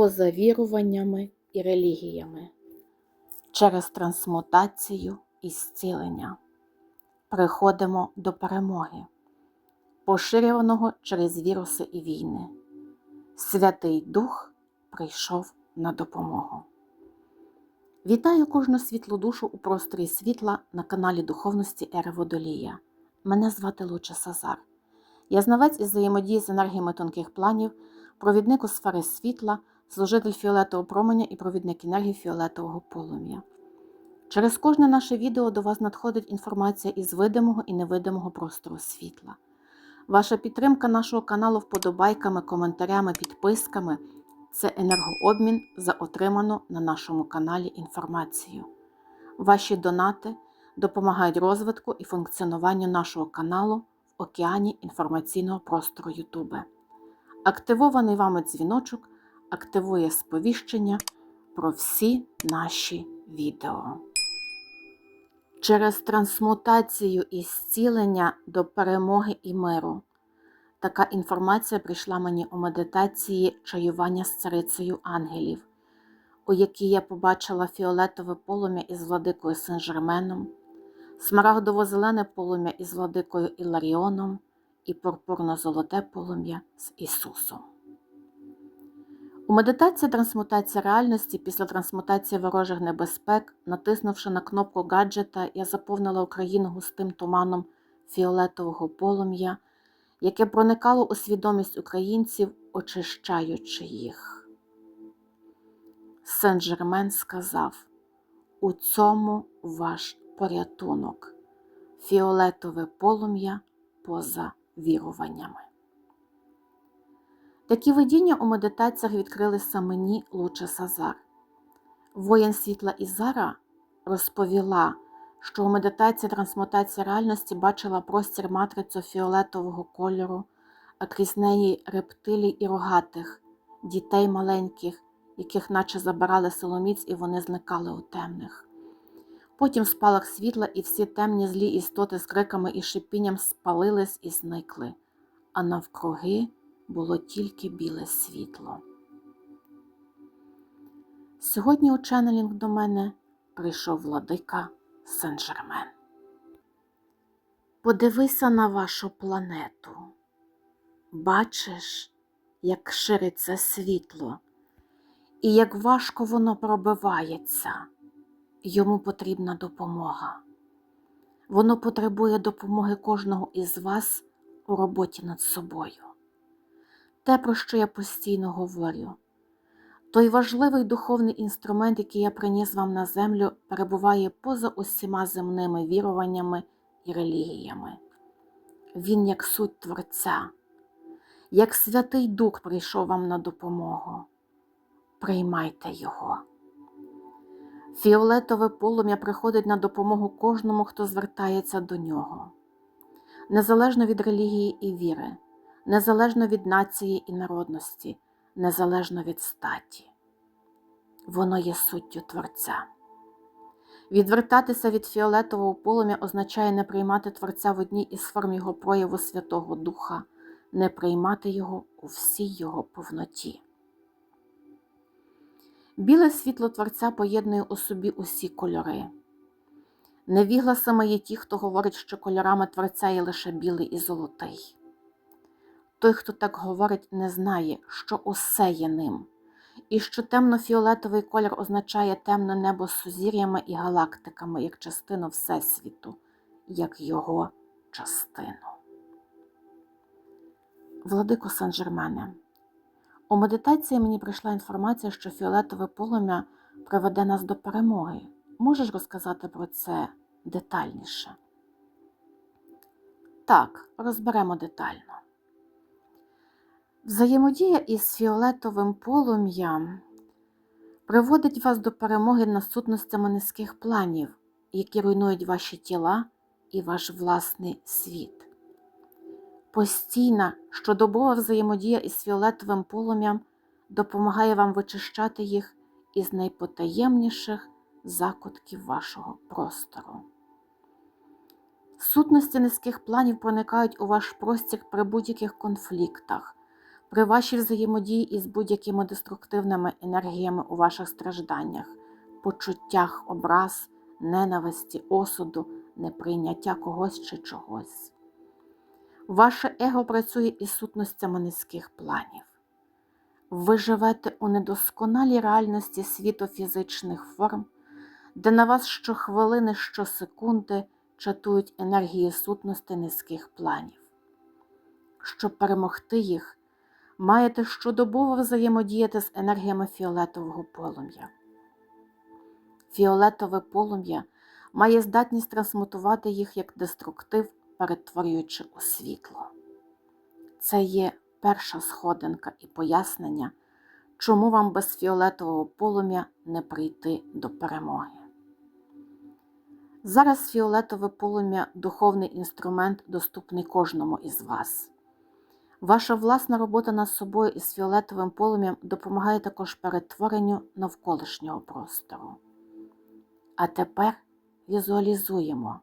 поза віруваннями і релігіями через трансмутацію і зцілення. Приходимо до перемоги, поширюваного через віруси і війни. Святий Дух прийшов на допомогу. Вітаю кожну світлу душу у просторі світла на каналі Духовності Ери Водолія. Мене звати Луча Сазар. Я знавець із взаємодії з енергіями тонких планів, провідник у сфери світла, служитель фіолетового променя і провідник енергії фіолетового полум'я. Через кожне наше відео до вас надходить інформація із видимого і невидимого простору світла. Ваша підтримка нашого каналу вподобайками, коментарями, підписками це енергообмін за отриману на нашому каналі інформацію. Ваші донати допомагають розвитку і функціонуванню нашого каналу в океані інформаційного простору Ютубе. Активований вами дзвіночок активує сповіщення про всі наші відео. Через трансмутацію і зцілення до перемоги і миру. Така інформація прийшла мені у медитації чаювання з царицею ангелів, у якій я побачила фіолетове полум'я із владикою Сен-Жерменом, смарагдово-зелене полум'я із владикою Іларіоном і пурпурно-золоте полум'я з Ісусом. У медитації трансмутація реальності після трансмутації ворожих небезпек, натиснувши на кнопку гаджета, я заповнила Україну густим туманом фіолетового полум'я, яке проникало у свідомість українців, очищаючи їх. Сен-Жермен сказав: у цьому ваш порятунок, фіолетове полум'я поза віруваннями. Такі видіння у медитаціях відкрилися мені Луча Сазар. Воїн світла Ізара розповіла, що у медитації трансмутації реальності бачила простір матрицю фіолетового кольору, а крізь неї рептилій і рогатих, дітей маленьких, яких наче забирали соломіць і вони зникали у темних. Потім спалах світла, і всі темні злі істоти з криками і шипінням спалились і зникли, а навкруги було тільки біле світло. Сьогодні у ченнелінг до мене прийшов владика Сен-Жермен. Подивися на вашу планету. Бачиш, як шириться світло, і як важко воно пробивається. Йому потрібна допомога. Воно потребує допомоги кожного із вас у роботі над собою те, про що я постійно говорю. Той важливий духовний інструмент, який я приніс вам на землю, перебуває поза усіма земними віруваннями і релігіями. Він, як суть Творця, як Святий Дух прийшов вам на допомогу. Приймайте його. Фіолетове полум'я приходить на допомогу кожному, хто звертається до нього, незалежно від релігії і віри незалежно від нації і народності, незалежно від статі. Воно є суттю Творця. Відвертатися від фіолетового полум'я означає не приймати Творця в одній із форм його прояву Святого Духа, не приймати його у всій його повноті. Біле світло Творця поєднує у собі усі кольори. Невігласами є ті, хто говорить, що кольорами Творця є лише білий і золотий. Той, хто так говорить, не знає, що усе є ним, і що темно-фіолетовий колір означає темне небо з сузір'ями і галактиками як частину Всесвіту, як його частину. Владико Сан-Жермене, у медитації мені прийшла інформація, що фіолетове полум'я приведе нас до перемоги. Можеш розказати про це детальніше? Так, розберемо детально. Взаємодія із фіолетовим полум'ям приводить вас до перемоги над сутностями низьких планів, які руйнують ваші тіла і ваш власний світ. Постійна щодобова взаємодія із фіолетовим полум'ям допомагає вам вичищати їх із найпотаємніших закутків вашого простору. Сутності низьких планів проникають у ваш простір при будь-яких конфліктах При вашій взаємодії із будь-якими деструктивними енергіями у ваших стражданнях, почуттях образ, ненависті, осуду, неприйняття когось чи чогось. Ваше его працює із сутностями низьких планів. Ви живете у недосконалій реальності світу фізичних форм, де на вас щохвилини, щосекунди чатують енергії сутності низьких планів. Щоб перемогти їх, маєте щодобово взаємодіяти з енергіями фіолетового полум'я. Фіолетове полум'я має здатність трансмутувати їх як деструктив, перетворюючи у світло. Це є перша сходинка і пояснення, чому вам без фіолетового полум'я не прийти до перемоги. Зараз фіолетове полум'я духовний інструмент, доступний кожному із вас. Ваша власна робота над собою із фіолетовим полум'ям допомагає також перетворенню навколишнього простору. А тепер візуалізуємо.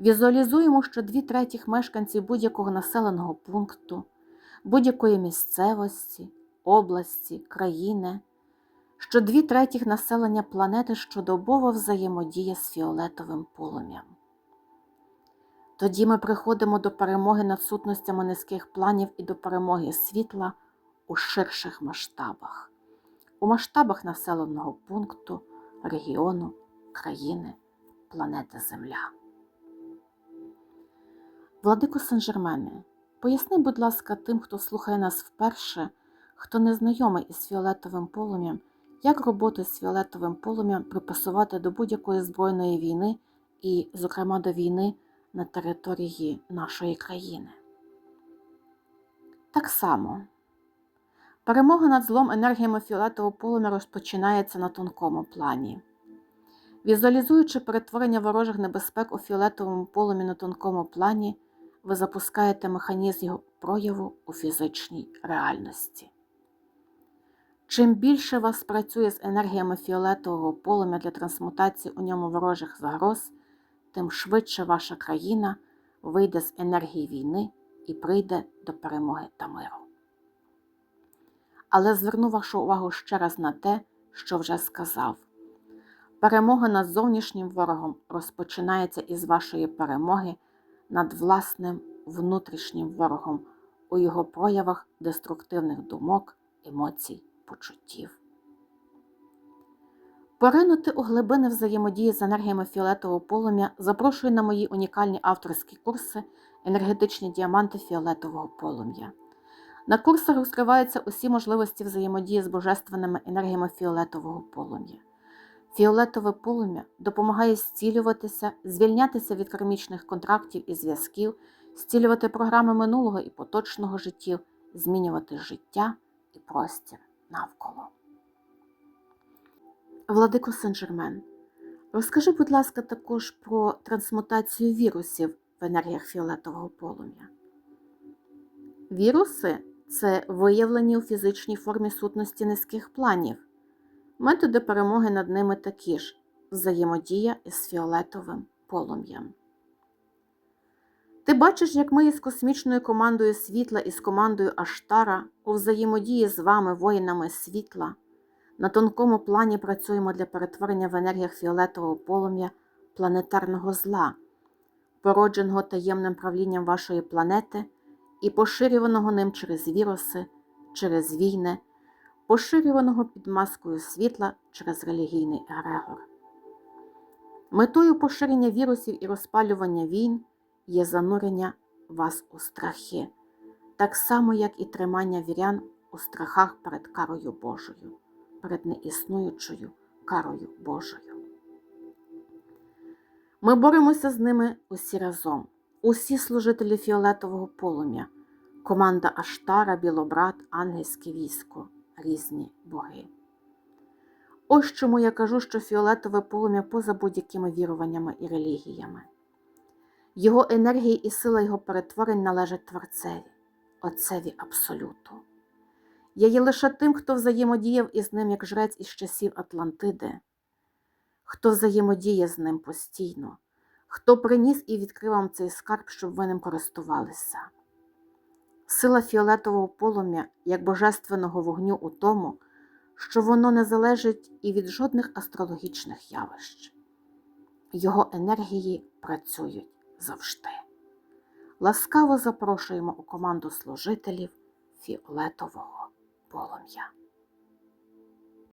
Візуалізуємо, що дві третіх мешканців будь-якого населеного пункту, будь-якої місцевості, області, країни, що дві третіх населення планети щодобово взаємодіє з фіолетовим полум'ям. Тоді ми приходимо до перемоги над сутностями низьких планів і до перемоги світла у ширших масштабах, у масштабах населеного пункту, регіону, країни, планети Земля. Владико Сен-Жермене, поясни, будь ласка, тим, хто слухає нас вперше, хто не знайомий із фіолетовим полум'ям, як роботу з фіолетовим полум'ям припасувати до будь-якої збройної війни і, зокрема, до війни на території нашої країни. Так само перемога над злом енергіями фіолетового полум'я розпочинається на тонкому плані. Візуалізуючи перетворення ворожих небезпек у фіолетовому полум'ї на тонкому плані, ви запускаєте механізм його прояву у фізичній реальності. Чим більше вас працює з енергіями фіолетового полум'я для трансмутації у ньому ворожих загроз, тим швидше ваша країна вийде з енергії війни і прийде до перемоги та миру. Але зверну вашу увагу ще раз на те, що вже сказав. Перемога над зовнішнім ворогом розпочинається із вашої перемоги над власним внутрішнім ворогом у його проявах деструктивних думок, емоцій, почуттів. Поринути у глибини взаємодії з енергіями фіолетового полум'я запрошую на мої унікальні авторські курси енергетичні діаманти фіолетового полум'я. На курсах розкриваються усі можливості взаємодії з божественними енергіями фіолетового полум'я. Фіолетове полум'я допомагає зцілюватися, звільнятися від кармічних контрактів і зв'язків, зцілювати програми минулого і поточного життів, змінювати життя і простір навколо. Владико Сен-Жермен, розкажи, будь ласка, також про трансмутацію вірусів в енергіях фіолетового полум'я. Віруси це виявлені у фізичній формі сутності низьких планів. Методи перемоги над ними такі ж взаємодія із фіолетовим полум'ям. Ти бачиш, як ми із космічною командою світла і з командою Аштара у взаємодії з вами, воїнами світла, на тонкому плані працюємо для перетворення в енергіях фіолетового полум'я планетарного зла, породженого таємним правлінням вашої планети і поширюваного ним через віруси, через війни поширюваного під маскою світла через релігійний егрегор. Метою поширення вірусів і розпалювання війн є занурення вас у страхи, так само, як і тримання вірян у страхах перед карою Божою, перед неіснуючою карою Божою. Ми боремося з ними усі разом, усі служителі фіолетового полум'я, команда Аштара, Білобрат, ангельське військо різні боги. Ось чому я кажу, що фіолетове полум'я поза будь-якими віруваннями і релігіями. Його енергія і сила його перетворень належать Творцеві, Отцеві Абсолюту. Я є лише тим, хто взаємодіяв із ним, як жрець із часів Атлантиди, хто взаємодіє з ним постійно, хто приніс і відкрив вам цей скарб, щоб ви ним користувалися. Сила фіолетового полум'я як божественного вогню у тому, що воно не залежить і від жодних астрологічних явищ. Його енергії працюють завжди. Ласкаво запрошуємо у команду служителів фіолетового полум'я.